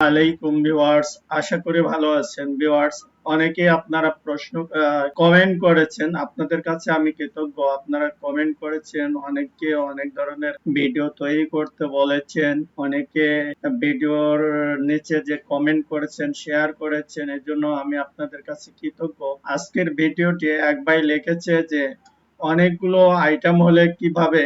আলাইকুম ভিউয়ার্স, আশা করি ভালো আছেন। ভিউয়ার্স, অনেকে আপনারা প্রশ্ন কমেন্ট করেছেন। আপনাদের কাছে আমি কৃতজ্ঞ। আপনারা কমেন্ট করেছেন অনেকে অনেক ধরনের ভিডিও তৈরি করতে বলেছেন। অনেকে ভিডিওর নিচে যে কমেন্ট করেছেন শেয়ার করেছেন এর জন্য আমি আপনাদের কাছে কৃতজ্ঞ। আজকের ভিডিওটি এক ভাই লিখেছে যে অনেকগুলো আইটেম হলে কীভাবে,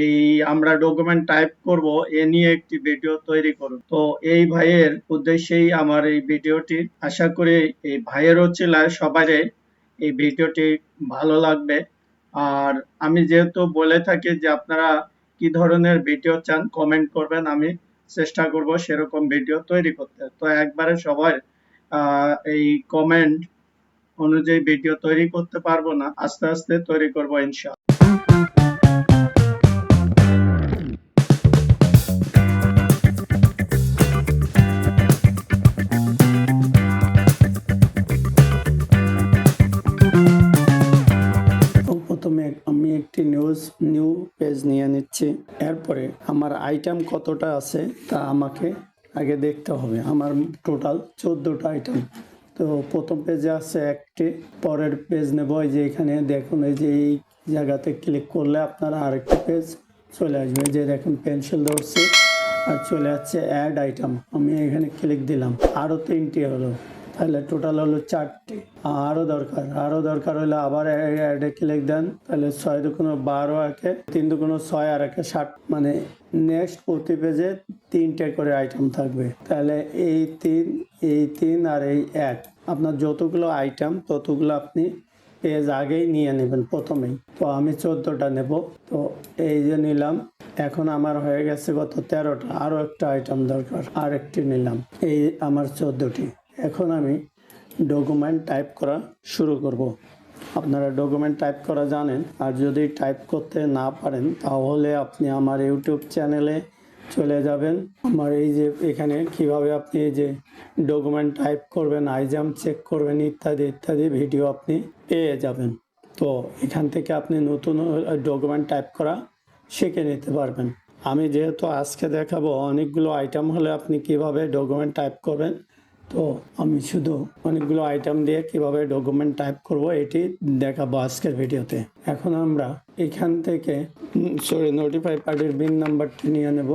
এই আমরা ডকুমেন্ট টাইপ করব, এ নিয়ে একটি ভিডিও তৈরি করুন তো এই ভাইয়ের উদ্দেশ্যেই আমার এই ভিডিওটি আশা করি এই ভাইয়ের হচ্ছে সবারই এই ভিডিওটি ভালো লাগবে। আর আমি যেহেতু বলে থাকি যে আপনারা কি ধরনের ভিডিও চান কমেন্ট করবেন, আমি চেষ্টা করব সেরকম ভিডিও তৈরি করতে। তো একবারে সবার এই কমেন্ট অনুযায়ী ভিডিও তৈরি করতে পারব না, আস্তে আস্তে তৈরি করব প্রথমে আমি একটি নিউজ নিউ পেজ নিয়ে নিচ্ছি। এরপরে আমার আইটেম কতটা আছে তা আমাকে আগে দেখতে হবে। আমার টোটাল চোদ্দোটা আইটেম তো প্রথম পেজে আছে একটি, পরের পেজ নেব, এই যে এখানে দেখুন, এই যে এই জায়গাতে ক্লিক করলে আপনার আরেকটি পেজ চলে আসবে। যে দেখুন পেন্সিল ধরছে আর চলে যাচ্ছে অ্যাড আইটেম আমি এখানে ক্লিক দিলাম। আরও তিনটি হলো। তাহলে টোটাল হলো চারটি। আরও দরকার আরও দরকার হলে আবার অ্যাডে ক্লিক দেন। তাহলে ছয় দুগুণো বারো একে, তিন দুগুণো ছয় আর একে ষাট। মানে নেক্সট প্রতি পেজে তিনটে করে আইটেম থাকবে। তাহলে এই তিন এই তিন আর এই এক। আপনার যতগুলো আইটেম ততগুলো আপনি পেজ আগেই নিয়ে নেবেন প্রথমেই। তো আমি চোদ্দোটা নেব। তো এই যে নিলাম, এখন আমার হয়ে গেছে গত তেরোটা। আরও একটা আইটেম দরকার আর একটি নিলাম। এই আমার চোদ্দোটি। এখন আমি ডকুমেন্ট টাইপ করা শুরু করব। আপনারা ডকুমেন্ট টাইপ করা জানেন, আর যদি টাইপ করতে না পারেন, তাহলে আপনি আমার ইউটিউব চ্যানেলে চলে যাবেন। আমার এই যে এখানে কীভাবে আপনি এই যে ডকুমেন্ট টাইপ করবেন আইজাম চেক করবেন, ইত্যাদি ইত্যাদি ভিডিও আপনি পেয়ে যাবেন। তো এখান থেকে আপনি নতুন ডকুমেন্ট টাইপ করা শিখে নিতে পারবেন। আমি যেহেতু আজকে দেখাবো, অনেকগুলো আইটেম হলে আপনি কীভাবে ডকুমেন্ট টাইপ করবেন তো আমি শুধু অনেকগুলো আইটেম দিয়ে কীভাবে ডকুমেন্ট টাইপ করব, এটি দেখাবো আজকের ভিডিওতে এখন আমরা এখান থেকে সরি নোটিফাই পার্টির বিন নাম্বারটি নিয়ে নেব।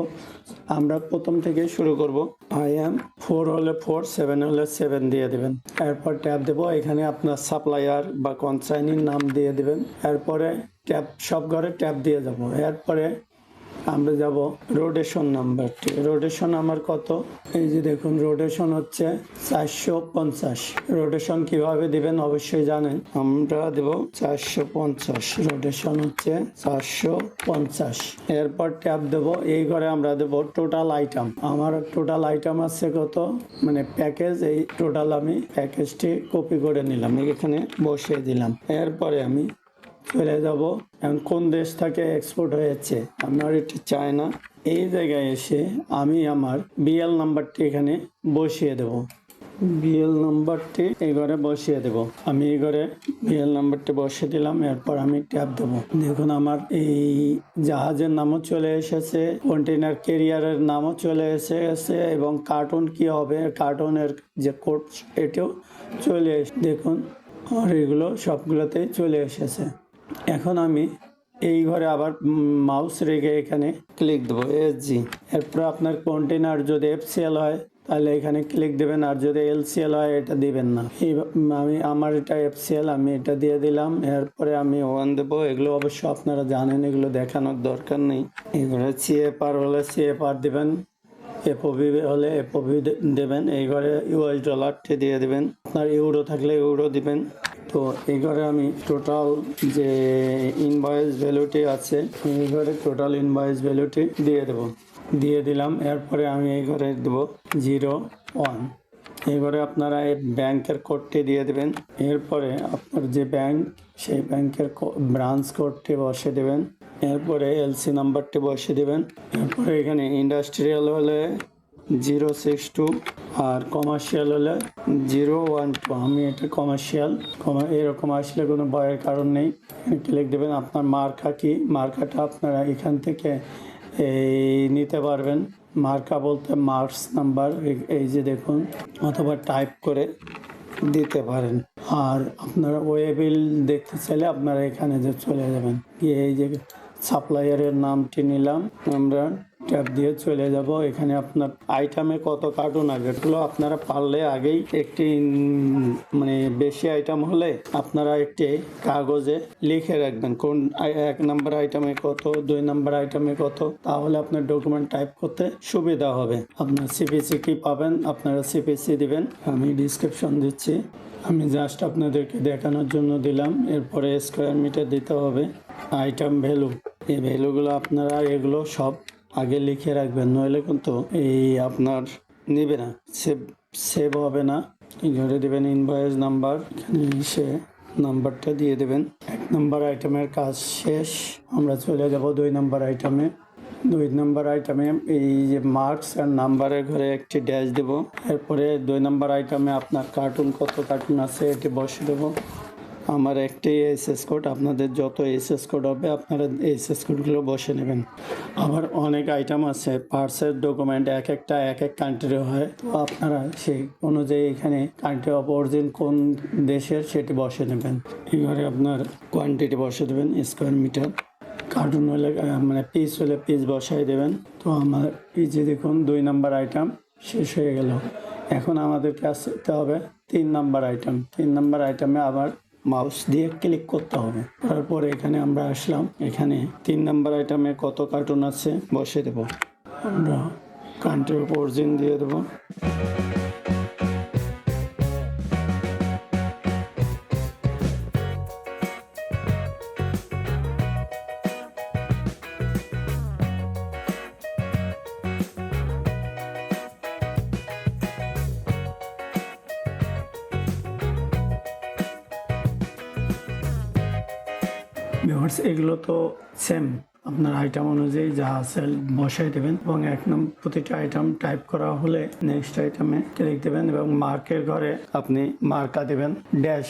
আমরা প্রথম থেকে শুরু করব। আই এম ফোর হলে ফোর সেভেন হলে সেভেন দিয়ে দেবেন। এরপর ট্যাপ দেবো। এখানে আপনার সাপ্লায়ার বা কনসাইনির নাম দিয়ে দেবেন। এরপরে ট্যাপ সব ঘরে ট্যাব দিয়ে যাব এরপরে আমরা যাব রোটেশন নাম্বারটি রোটেশন আমার কত? এই যে দেখুন রোটেশন হচ্ছে চারশো পঞ্চাশ। রোটেশন কীভাবে দিবেন অবশ্যই জানেন। আমরা দেব চারশো পঞ্চাশ। রোটেশন হচ্ছে চারশো পঞ্চাশ। এরপর ট্যাব দেব, এই ঘরে আমরা দেব টোটাল আইটেম আমার টোটাল আইটেম আছে কত? মানে প্যাকেজ এই টোটাল আমি প্যাকেজটি কপি করে নিলাম। এখানে বসিয়ে দিলাম। এরপরে আমি চলে যাব। এখন কোন দেশ থেকে এক্সপোর্ট হয়েছে? আমার এটি চায়না। এই জায়গায় এসে আমি আমার বিএল নাম্বারটি এখানে বসিয়ে দেব। বিএল নাম্বারটি এই ঘরে বসিয়ে দেব। আমি এই ঘরে বিএল নাম্বারটি বসিয়ে দিলাম। এরপর আমি ট্যাপ দেব। দেখুন, আমার এই জাহাজের নামও চলে এসেছে কন্টেনার কেরিয়ারের নামও চলে এসেছে এবং কার্টুন কি হবে? কার্টুনের যে কোড এটিও চলে এসে দেখুন আর এগুলো সবগুলোতেই চলে এসেছে। এখন আমি এই ঘরে আবার মাউস রেখে এখানে ক্লিক দেবো এসজি এরপর আপনার কন্টেনার যদি এফসিএল হয়, তাহলে এখানে ক্লিক দেবেন, আর যদি এলসিএল হয়, এটা দিবেন না। এই আমি, আমার এটা এফসিএল আমি এটা দিয়ে দিলাম, এরপরে আমি ওয়ান দেবো। এগুলো অবশ্য আপনারা জানেন, এগুলো দেখানোর দরকার নেই। এগুলো সিএফআর হলে সিএফআর দিবেন এফওবি হলে এফওবি দেবেন। এই ঘরে ইউএস ডলারটি দিয়ে দেবেন। আপনার ইউরো থাকলে ইউরো দিবেন। তো এই ঘরে আমি টোটাল যে ইনভয়েস ভ্যালুটি আছে, এই ঘরে টোটাল ইনভয়েস ভ্যালুটি দিয়ে দেব। দিয়ে দিলাম, এরপরে আমি এই ঘরে দেবো জিরো ওয়ান এবারে আপনারা এই ব্যাংকের কোডটি দিয়ে দেবেন, এরপরে আপনার যে ব্যাংক সেই ব্যাংকের ব্রাঞ্চ কোডটি বসে দেবেন, এরপরে এলসি নাম্বারটি বসিয়ে দেবেন, এরপরে এখানে ইন্ডাস্ট্রিয়াল হলে জিরো সিক্স টু আর কমার্শিয়াল হলে জিরো ওয়ান টু। আমি এটা কমার্শিয়াল এরকম আসলে কোনো ভয়ের কারণ নেই। ক্লিক দেবেন আপনার মার্কা কি? মার্কাটা আপনারা এখান থেকে এই নিতে পারবেন। মার্কা বলতে মার্কস নাম্বার এই যে দেখুন, অথবা টাইপ করে দিতে পারেন। আর আপনারা ওয়েবিল দেখতে চাইলে আপনারা এখানে যে চলে যাবেন। গিয়ে এই যে সাপ্লায়ারের নামটি নিলাম। আমরা ট্যাপ দিয়ে চলে যাব। এখানে আপনার আইটেমে কত কার্টুন আছে? এগুলো আপনারা পারলে আগেই একটি মানে বেশি আইটেম হলে আপনারা একটি কাগজে লিখে রাখবেন কোন এক নাম্বার আইটেমে কত, দুই নাম্বার আইটেমে কত, তাহলে আপনার ডকুমেন্ট টাইপ করতে সুবিধা হবে। আপনার সিপিসি কি পাবেন? আপনারা সিপিসি দিবেন। আমি ডিসক্রিপশন দিচ্ছি। আমি জাস্ট আপনাদেরকে দেখানোর জন্য দিলাম। এরপরে স্কোয়ার মিটার দিতে হবে। আইটেম ভ্যালু এই ভ্যালুগুলো আপনারা এগুলো সব আগে লিখে রাখবেন, নইলে কিন্তু এই আপনার নেবে না। সেভ সেভ হবে না। ঘরে দেবেন ইনভয়েস নাম্বার এখানে এসে নাম্বারটা দিয়ে দেবেন। এক নাম্বার আইটেমের কাজ শেষ। আমরা চলে যাব দুই নাম্বার আইটেমে দুই নাম্বার আইটেমে এই যে মার্কস আর নাম্বারের ঘরে একটি ড্যাশ দেব। এরপরে দুই নাম্বার আইটেমে আপনার কার্টুন কত কার্টুন আছে এটি বসে দেবো। আমার একটি এসএস কোড, আপনাদের যত এসএস কোড হবে, আপনারা এসএস কোডগুলো বসে নেবেন। আবার অনেক আইটেম আছে পার্সের ডকুমেন্ট এক একটা, এক এক কান্ট্রি হয়। তো আপনারা সেই অনুযায়ী এখানে কান্ট্রি অফ অরিজিন কোন দেশের সেটি বসে নেবেন। এবারে আপনার কোয়ান্টিটি বসে দেবেন স্কোয়ার মিটার কার্টুন হলে মানে পিস হলে পিস বসাই দেবেন। তো আমার পিজে দেখুন, দুই নাম্বার আইটেম শেষ হয়ে গেল। এখন আমাদেরকে আসতে হবে তিন নাম্বার আইটেম তিন নাম্বার আইটেমে আবার মাউস দিয়ে ক্লিক করতে হবে। তারপরে এখানে আমরা আসলাম। এখানে তিন নাম্বার আইটেমে কত কার্টুন আছে বসে দেব। আমরা কান্ট্রি অরিজিন দিয়ে দেবো। ভিউয়ার্স এগুলো তো সেম আপনার আইটেম অনুযায়ী যা আছে বসাই দেবেন এবং এক নম্বর প্রতিটা আইটেম টাইপ করা হলে নেক্সট আইটেমে ক্লিক দেবেন এবং মার্কের ঘরে আপনি মার্কা দেবেন। ড্যাশ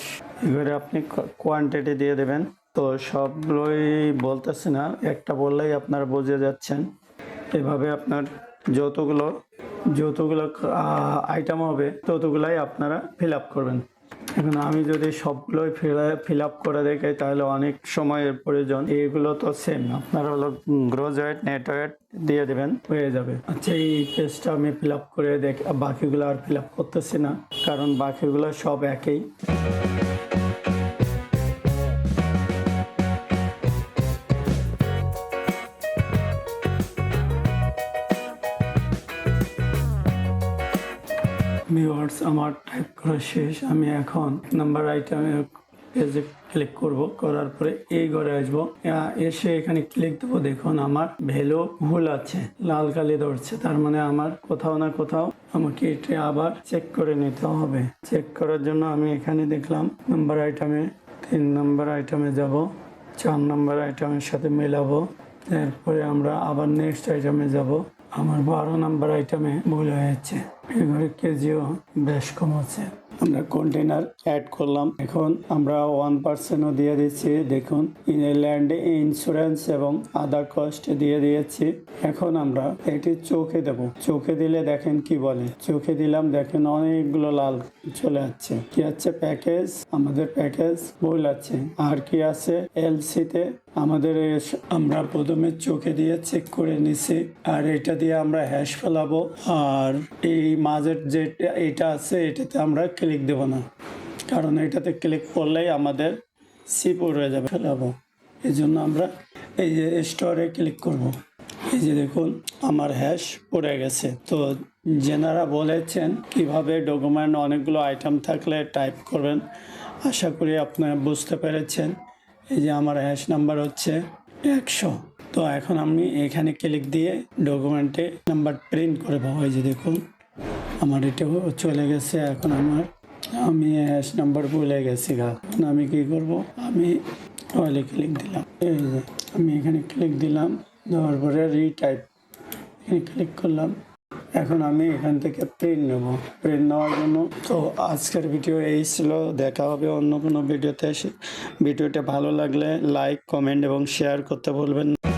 ঘরে আপনি কোয়ান্টিটি দিয়ে দেবেন। তো সবগুলোই বলতেছি না, একটা বললেই আপনারা বুঝে যাচ্ছেন। এভাবে আপনার যতগুলো যতগুলো আইটেম হবে, ততগুলাই আপনারা ফিল আপ করবেন। এখন আমি যদি সবগুলোই ফিল আপ করে দেখাই, তাহলে অনেক সময়ের প্রয়োজন। এইগুলো তো সেম আপনারা হলো গ্রোজ ওয়েট দিয়ে দেবেন, হয়ে যাবে। আচ্ছা এই পেজটা আমি ফিল আপ করে দেখ, বাকিগুলো আর ফিল আপ করতেছি না, কারণ বাকিগুলো সব একই। আমার টাইপ করা শেষ, আমি এখন নাম্বার আইটেমে পেজে ক্লিক করব, করার পরে এই ঘরে আসব। এসে এখানে ক্লিক দেবো, দেখুন আমার ভ্যালু ভুল আছে, লাল কালি ধরছে, তার মানে আমার কোথাও না কোথাও আমাকে এটা আবার চেক করে নিতে হবে। চেক করার জন্য আমি এখানে দেখলাম নাম্বার আইটেমে তিন নাম্বার আইটেমে যাব, চার নাম্বার আইটেমের সাথে মেলাবো, এরপরে আমরা আবার নেক্সট আইটেমে যাব। আমার বারো নাম্বার আইটেমে ভুল হয়েছে এবারে কেজিও বেশ কম আছে আমরা কন্টেনার অ্যাড করলাম। এখন আমরা ওয়ান পার্সেন্টও দিয়ে দিচ্ছি। দেখুন ল্যান্ড ইন্স্যুরেন্স এবং আদার কস্ট দিয়ে দিয়েছি। এখন আমরা এটি চোখে দেব। চোখে দিলে দেখেন কি বলে। চোখে দিলাম, দেখেন অনেকগুলো লাল চলে যাচ্ছে। কি আছে? প্যাকেজ আমাদের প্যাকেজ ভুল আছে। আর কি আছে? এলসিতে আমাদের আমরা প্রথমে চোখে দিয়ে চেক করে নিছি, আর এটা দিয়ে আমরা হ্যাশ ফেলাবো, আর এই মাঝের যে এটা আছে, এটাতে আমরা ক্লিক দেব না। কারণ এটাতে ক্লিক করলেই আমাদের সিপ হয়ে যাবে, ফেলাবো। এই জন্য আমরা এই যে স্টোরে ক্লিক করব। এই যে দেখুন, আমার হ্যাশ পড়ে গেছে। তো যেনারা বলেছেন কীভাবে ডকুমেন্ট অনেকগুলো আইটেম থাকলে টাইপ করবেন, আশা করি আপনারা বুঝতে পেরেছেন। এই যে আমার হ্যাশ নাম্বার হচ্ছে একশো। তো এখন আমি এখানে ক্লিক দিয়ে ডকুমেন্টে নাম্বার প্রিন্ট করে পাবো। এই যে দেখুন, আমার এটা চলে গেছে। এখন আমার, আমি হ্যাশ নাম্বার ভুলে গেছি গা। এখন আমি কি করব? আমি অয়েলে ক্লিক দিলাম। এই যে আমি এখানে ক্লিক দিলাম। দেওয়ার পরে রিটাইপ এখানে ক্লিক করলাম। এখন আমি এখান থেকে প্রিন্ট নেব। প্রিন্ট নেওয়ার জন্য তো আজকের ভিডিও এই ছিল। দেখা হবে অন্য কোনো ভিডিওতে ভিডিওটা ভালো লাগলে লাইক কমেন্ট এবং শেয়ার করতে বলবেন না।